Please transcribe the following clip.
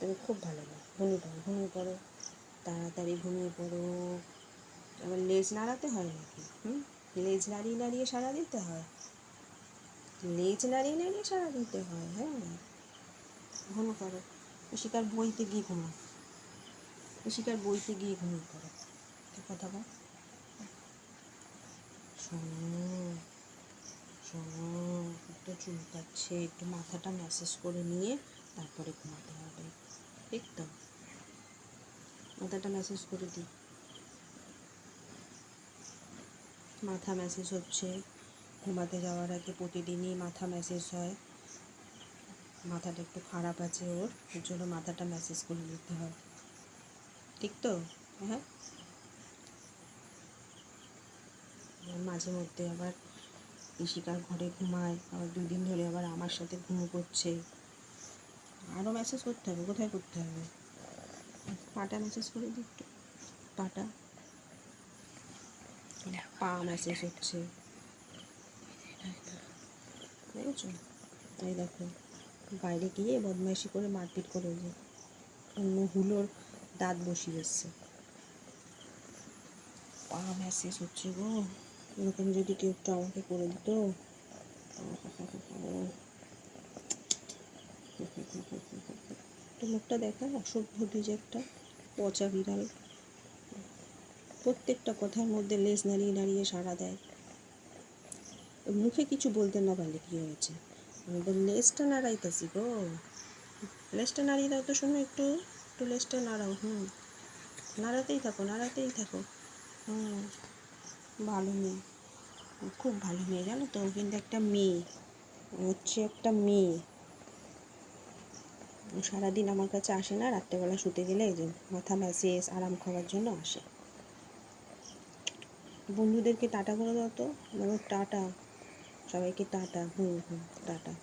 তবে খুব ভালো লাগে ঘুমিয়ে পড়ো ঘুমিয়ে পড়ো, তাড়াতাড়ি ঘুমিয়ে পড়ো। আবার লেজ নাড়াতে হয় নাকি? হুম? লেজ নাড়িয়ে নাড়িয়ে সারা দিতে হয়? লেজ নাড়িয়ে নাড়িয়ে সারা দিতে হয় হ্যাঁ। ঘুমো করো শিকার বইতে গিয়ে ঘুমো। শিকার বইতে গিয়ে ঘুমিয়ে পড়ো। কথা বল। শোনো শোনো, একটু একটু মাথাটা ম্যাসেজ করে নিয়ে তারপরে ঘুমাতে হবে। তো। মাথাটা ম্যাসেজ করে দিই। মাথা ম্যাসেজ হচ্ছে। ঘুমাতে যাওয়ার আগে প্রতিদিনই মাথা ম্যাসেজ হয়। মাথাটা একটু খারাপ আছে ওর ওর জন্য মাথাটা ম্যাসেজ করে দিতে হয়। ঠিক তো? হ্যাঁ। মাঝে মধ্যে আবার পিসিকার ঘরে ঘুমায়, আবার দুদিন ধরে আবার আমার সাথে ঘুমো করছে। আরও মেসেজ করতে হবে, কোথায় করতে হবে? পাটা মেসেজ করে দিই একটু। পাটা। পা মেসেজ হচ্ছে। এই দেখো, বাইরে গিয়ে বদমাইশি করে মারপিট করে যে অন্য হুলোর দাঁত বসিয়ে এসছে পা মেসেজ হচ্ছে গো। এরকম যদি কেউ একটু আমাকে করে দিত তো মুখটা দেখা অসভ্য যে একটা, পচা বিড়াল। প্রত্যেকটা কথার মধ্যে লেজ নাড়িয়ে নাড়িয়ে সাড়া দেয়। মুখে কিছু বলতে না পারলে কী হয়েছে? আমি লেজটা নাড়াইতেছি গো। লেজটা নাড়িয়ে দাও তো শোনো একটু একটু লেজটা নাড়াও, হুম। নাড়াতেই থাকো নাড়াতেই থাকো। হুম, ভালো মেয়ে। খুব ভালো মেয়ে, জানো তো? কিন্তু একটা মেয়ে, হচ্ছে একটা মেয়ে। সারাদিন আমার কাছে আসে না, রাত্রেবেলা শুতে গেলে এই যে মাথা ম্যাসেজ, আরাম খাওয়ার জন্য আসে। বন্ধুদেরকে টাটা করে দাও তো। বলো টাটা, সবাইকে টাটা, হুম হুম, টাটা।